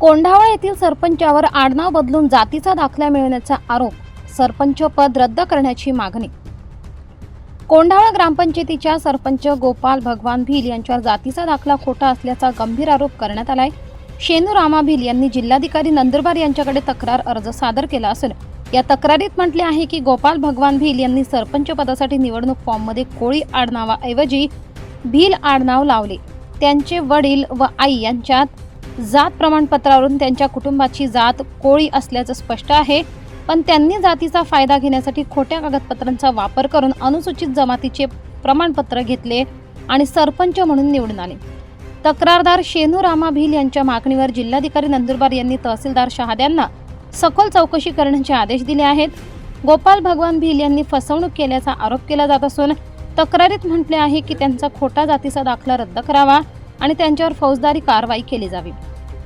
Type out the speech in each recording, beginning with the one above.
कोंढावळ येथील सरपंचावर आडनाव बदलून जातीचा दाखला मिळवण्याचा आरोप सरपंच पद रद्द करण्याची मागणी. कोंढावळ ग्रामपंचायतीच्या सरपंच गोपाल भगवान भिल यांच्यावर जातीचा दाखला खोटा असल्याचा गंभीर आरोप करण्यात आलाय. शेनू रामा भिल यांनी जिल्हाधिकारी नंदुरबार यांच्याकडे तक्रार अर्ज सादर केला असून या तक्रारीत म्हटले आहे की गोपाल भगवान भिल यांनी सरपंच पदासाठी निवडणूक फॉर्ममध्ये कोळी आडनावाऐवजी भिल आडनाव लावले. त्यांचे वडील व आई यांच्यात जात प्रमाणपत्रावरून त्यांच्या कुटुंबाची जात कोळी असल्याचं स्पष्ट आहे. पण त्यांनी जातीचा फायदा घेण्यासाठी खोट्या कागदपत्रांचा वापर करून अनुसूचित जमातीचे प्रमाणपत्र घेतले आणि सरपंच म्हणून निवडून आले. तक्रारदार शेनू रामा भिल यांच्या मागणीवर जिल्हाधिकारी नंदुरबार यांनी तहसीलदार शहाद्यांना सखोल चौकशी करण्याचे आदेश दिले आहेत. गोपाल भगवान भिल यांनी फसवणूक केल्याचा आरोप केला जात असून तक्रारीत म्हटले आहे की त्यांचा खोटा जातीचा दाखला रद्द करावा. आणि त्यांच्यावर फौजदारी कारवाई केली जावी.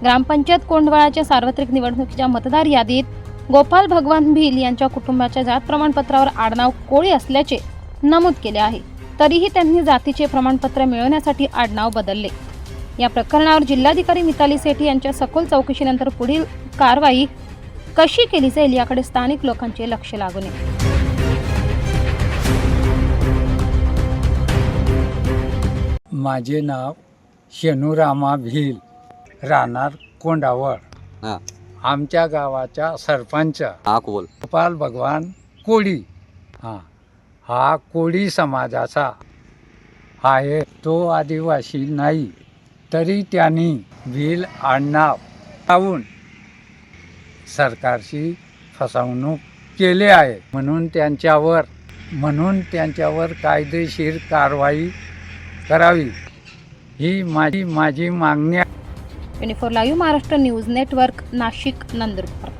ग्रामपंचायत कोंडवाळाच्या सार्वत्रिक निवडणुकीच्या मतदार यादीत गोपाल भगवान भिल यांच्या कुटुंबाच्या जात प्रमाणपत्रावर आडनाव कोळी असल्याचे नमूद केले आहे. तरीही त्यांनी जातीचे प्रमाणपत्र मिळवण्यासाठी आडनाव बदलले. या प्रकरणावर जिल्हाधिकारी मिताली सेठी यांच्या सखोल चौकशीनंतर पुढील कारवाई कशी केली जाईल याकडे स्थानिक लोकांचे लक्ष लागू नये माझे नाव शेनूरामा भिल राहणार कोंडावळ. हा. आमच्या गावाचा सरपंच. हा गोपाल भगवान कोळी. हा हा कोळी समाजाचा आहे. तो आदिवासी नाही तरी त्यांनी भिल आडनाव लावून सरकारची फसवणूक केली आहे. म्हणून त्यांच्यावर म्हणून त्यांच्यावर कायदेशीर कारवाई करावी. ही माझी माझी मागणी आहे. Twenty four live Maharashtra news network Nashik Nandurbar